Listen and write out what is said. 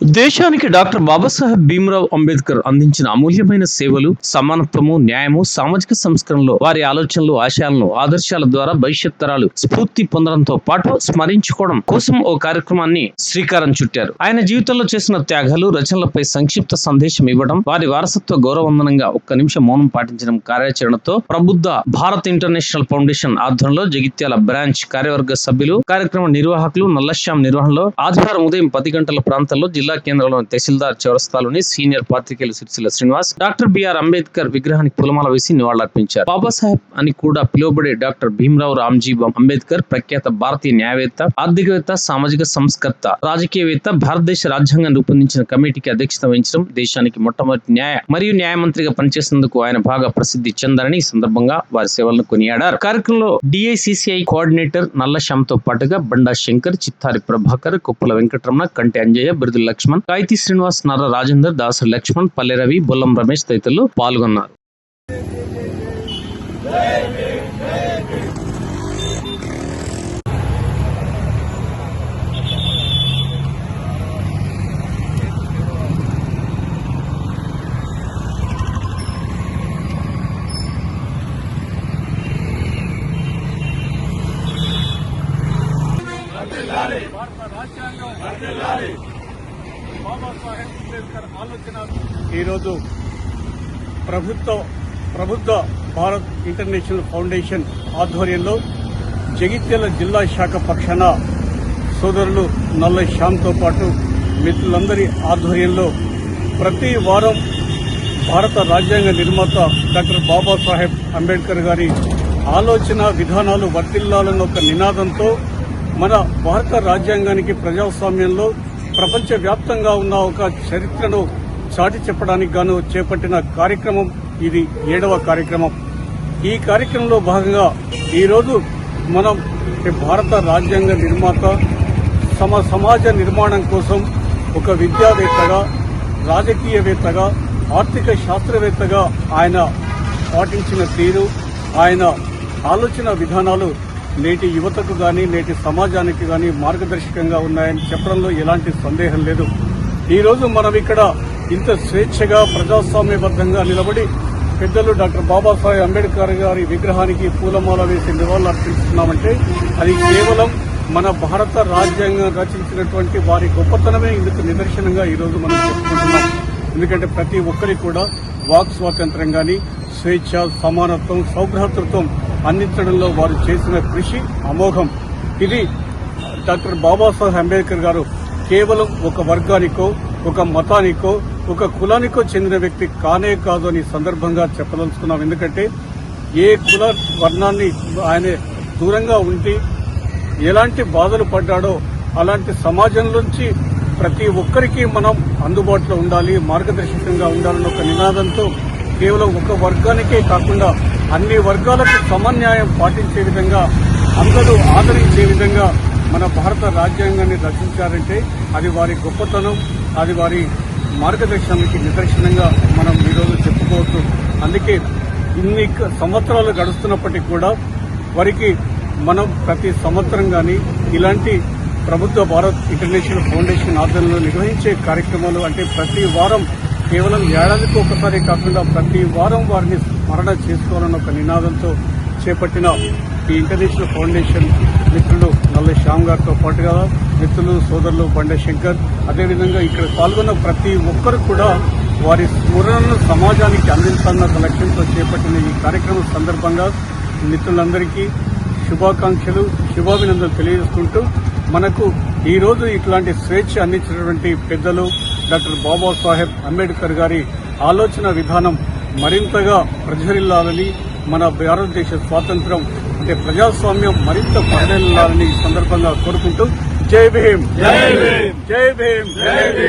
దేశానికి డాక్టర్ బాబాసాహెబ్ భీమరావు అంబేద్కర్ అందించిన అమూల్యమైన సేవలు సమానత్వము న్యాయము సామాజిక సంస్కరణలో వారి ఆలోచనలు ఆశయాలను ఆదర్శాల ద్వారా భవిష్యత్ తరాలు స్ఫూర్తి పొందడంతో పాటు స్మరించుకోవడం కోసం ఓ కార్యక్రమాన్ని శ్రీకారం చుట్టారు. ఆయన జీవితంలో చేసిన త్యాగాలు రచనలపై సంక్షిప్త సందేశం ఇవ్వడం వారి వారసత్వ గౌరవవందనంగా ఒక్క నిమిషం మౌనం పాటించడం కార్యాచరణతో ప్రబుద్ధ భారత్ ఇంటర్నేషనల్ ఫౌండేషన్ ఆధ్వర్యంలో జగిత్యాల బ్రాంచ్ కార్యవర్గ సభ్యులు కార్యక్రమ నిర్వాహకులు నల్లశ్యాం నిర్వహణలో ఆదివారం ఉదయం పది గంటల ప్రాంతంలో జిల్లా కేంద్రంలోని తహసీల్దార్ చౌరస్తాలోని సీనియర్ పాత్రికేయులు సిరిసిల్ల శ్రీనివాస్ డాక్టర్ బిఆర్ అంబేద్కర్ విగ్రహానికి పూలమాల వేసి నివాళులర్పించారు. బాబాసాహెబ్ అని కూడా పిలువబడే డాక్టర్ భీమరావు రామ్జీ అంబేద్కర్ ప్రఖ్యాత భారతీయ న్యాయవేత్త ఆర్థికవేత్త సామాజిక సంస్కర్త రాజకీయవేత్త భారతదేశ రాజ్యాంగం రూపొందించిన కమిటీకి అధ్యక్షత వహించడం దేశానికి మొట్టమొదటి న్యాయ మరియు న్యాయమంత్రిగా పనిచేసినందుకు ఆయన బాగా ప్రసిద్ధి చెందారని ఈ సందర్భంగా వారి సేవలను కొనియాడారు. కార్యక్రమంలో డిఐసిసిఐ కోఆర్డినేటర్ నల్ల శ్యామ్తో పాటుగా బండా శంకర్ చిత్తారి ప్రభాకర్ కుప్పల వెంకటరమణ కంటి అంజయ్య బిరుదుల లక్ష్మణ్ కాయితి శ్రీనివాస్ నర్ర రాజేందర్ దాసరి లక్ష్మణ్ పల్లె రవి బొల్లం రమేష్ తదితరులు పాల్గొన్నారు. భారత బాబాసాహెబ్ అంబేద్కర్ ఆలోచన ఈరోజు ప్రభుత్వ ప్రభుత్వ భారత్ ఇంటర్నేషనల్ ఫౌండేషన్ ఆధ్వర్యంలో జగిత్యాల జిల్లా శాఖ పక్షాన సోదరులు నల్ల శ్యామ్తో పాటు మిత్రులందరి ఆధ్వర్యంలో ప్రతి వారం భారత రాజ్యాంగ నిర్మాత డాక్టర్ బాబాసాహెబ్ అంబేద్కర్ గారి ఆలోచన విధానాలు వర్తిల్లాలన్న ఒక నినాదంతో మన భారత రాజ్యాంగానికి ప్రజాస్వామ్యంలో ప్రపంచవ్యాప్తంగా ఉన్న ఒక చరిత్రను చాటి చెప్పడానికి గాను చేపట్టిన కార్యక్రమం ఇది ఏడవ కార్యక్రమం. ఈ కార్యక్రమంలో భాగంగా ఈరోజు మనం భారత రాజ్యాంగ నిర్మాత సమ సమాజ నిర్మాణం కోసం ఒక విద్యావేత్తగా రాజకీయవేత్తగా ఆర్థిక శాస్త్రవేత్తగా ఆయన పాటించిన తీరు ఆయన ఆలోచన విధానాలు నేటి యువతకు కానీ నేటి సమాజానికి కానీ మార్గదర్శకంగా ఉన్నాయని చెప్పడంలో ఎలాంటి సందేహం లేదు. ఈరోజు మనం ఇక్కడ ఇంత స్వేచ్ఛగా ప్రజాస్వామ్యబద్ధంగా నిలబడి పెద్దలు డాక్టర్ బాబాసాహెబ్ అంబేద్కర్ గారి విగ్రహానికి పూలమాల వేసి నివాళులు అర్పిస్తున్నామంటే అది కేవలం మన భారత రాజ్యాంగం రచించినటువంటి వారి గొప్పతనమే ఇందుకు నిదర్శనంగా ఈ రోజు మనం చెప్పుకుంటున్నాం. ఎందుకంటే ప్రతి ఒక్కరికి కూడా వాక్ స్వాతంత్రం కానీ స్వేచ్ఛ సమానత్వం సౌభ్రాతృత్వం అందించడంలో వారు చేసిన కృషి అమోఘం. ఇది డాక్టర్ బాబాసాహెబ్ అంబేద్కర్ గారు కేవలం ఒక వర్గానికో ఒక మతానికో ఒక కులానికో చెందిన వ్యక్తి కానే కాదు అని సందర్భంగా చెప్పదలుచుకున్నాం. ఎందుకంటే ఏ కుల వర్ణాన్ని ఆయన దూరంగా ఉండి ఎలాంటి బాధలు పడ్డాడో అలాంటి సమాజం నుంచి ప్రతి ఒక్కరికి మనం అందుబాటులో ఉండాలి మార్గదర్శకంగా ఉండాలన్న ఒక నినాదంతో కేవలం ఒక వర్గానికే కాకుండా అన్ని వర్గాలకు సమన్యాయం పాటించే విధంగా అందరూ ఆదరించే విధంగా మన భారత రాజ్యాంగాన్ని రచించారంటే అది వారి గొప్పతనం అది వారి మార్గదర్శనానికి నిదర్శనంగా మనం ఈరోజు చెప్పుకోవచ్చు. అందుకే ఇన్ని సంవత్సరాలు గడుస్తున్నప్పటికీ కూడా వారికి మనం ప్రతి సంవత్సరం కానీ ఇలాంటి ప్రభుత్వ భారత్ ఇంటర్నేషనల్ ఫౌండేషన్ ఆధ్వర్యంలో నిర్వహించే కార్యక్రమాలు అంటే ప్రతి వారం కేవలం ఏడాదికి ఒకసారి కాకుండా ప్రతి వారం వారిని స్మరణ చేసుకోవాలన్న ఒక నినాదంతో చేపట్టిన ఈ ఇంటర్నేషనల్ ఫౌండేషన్ మిత్రులు నల్ల శ్యామ్ గారితో పాటుగా మిత్రులు సోదరులు బండ శంకర్ అదేవిధంగా ఇక్కడ పాల్గొన్న ప్రతి ఒక్కరు కూడా వారి స్మరణను సమాజానికి అందించాలన్న ఒక లక్ష్యంతో చేపట్టిన ఈ కార్యక్రమం సందర్భంగా మిత్రులందరికీ శుభాకాంక్షలు శుభాభినందనలు తెలియజేసుకుంటూ మనకు ఈరోజు ఇట్లాంటి స్వేచ్ఛ అందించినటువంటి పెద్దలు డాక్టర్ బాబాసాహెబ్ అంబేద్కర్ గారి ఆలోచన విధానం మరింతగా ప్రజరిల్లాలని మన భారతదేశ స్వాతంత్రం అంటే ప్రజాస్వామ్యం మరింత పరిణిల్లాలని ఈ సందర్భంగా కోరుకుంటూ జై భీమ్. జై భీమ్. జై భీమ్. జై భీమ్.